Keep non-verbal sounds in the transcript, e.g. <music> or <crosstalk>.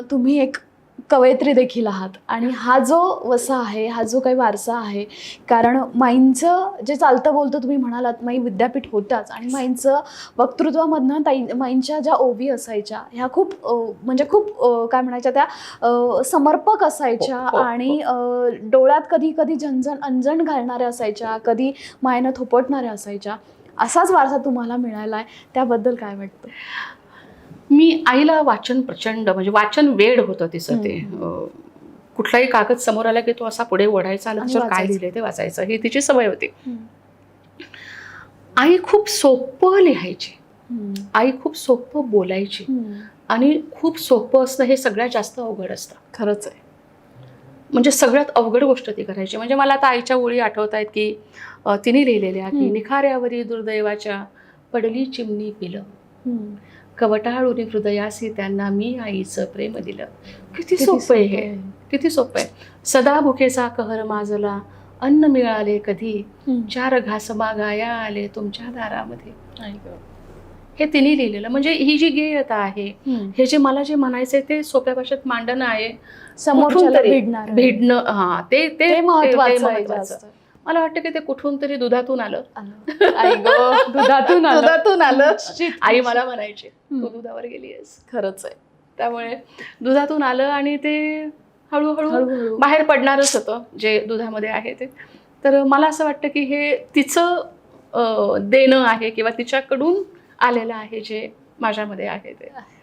तुम्ही एक कवयित्री देखील आहात. आणि हा जो वसा आहे हा जो काही वारसा आहे कारण माईंचं जे चालतं बोलतं तुम्ही म्हणालात माई विद्यापीठ होताच. आणि माईंचं वक्तृत्वामधनं ताई माईंच्या ज्या ओवी असायच्या ह्या खूप म्हणजे खूप काय म्हणायच्या त्या समर्पक असायच्या. हो, हो, हो. आणि डोळ्यात कधी कधी झणझण अंजण घालणाऱ्या असायच्या कधी मायनं थोपटणाऱ्या असायच्या. असाच वारसा तुम्हाला मिळाला आहे त्याबद्दल काय वाटतं? मी आईला वाचन प्रचंड म्हणजे वाचन वेड होतं तिचं ते. कुठलाही कागद समोर आला की तो असा पुढे ओढायचा त्याच्यावर काय. लिहिलंय ते वाचायचं. ही तिची सवय होती. आई खूप सोपं लिहायची. आई खूप सोपं बोलायची. आणि खूप सोपं असणं हे सगळ्यात जास्त अवघड असतं. खरंच आहे. म्हणजे सगळ्यात अवघड गोष्ट ती करायची. म्हणजे मला आता आईच्या ओळी आठवत आहेत की तिने लिहिलेल्या की. निखाऱ्यावरी दुर्दैवाच्या पडली चिमणी पिलं. कवटाळून हृदयासी त्यांना मी आईचं प्रेम दिलं. किती सोपं आहे हे. किती सोपं आहे. सदा भुकेचा कहर माजला. अन्न मिळाले कधी? चार घास मागाया आले तुमच्या दारामध्ये. हे तिने लिहिलेलं. म्हणजे ही जी गेयता आहे हे जे मला जे म्हणायचंय ते सोप्या भाषेत मांडणं आहे. भिडणार भिडणं हा ते महत्वाचं मला वाटतं की ते कुठून तरी दुधातून आलं. आई गं, <laughs> दुधातून आलं. दुधातून आलं. आई मला म्हणायची तू हम्म. दुधावर गेलीयस. खरंच आहे. त्यामुळे दुधातून आलं आणि ते हळूहळू हळूहळू. बाहेर पडणारच होतं जे दुधामध्ये आहे ते. तर मला असं वाटतं की हे तिचं अं, देणं आहे किंवा तिच्याकडून आलेलं आहे जे माझ्यामध्ये आहे ते.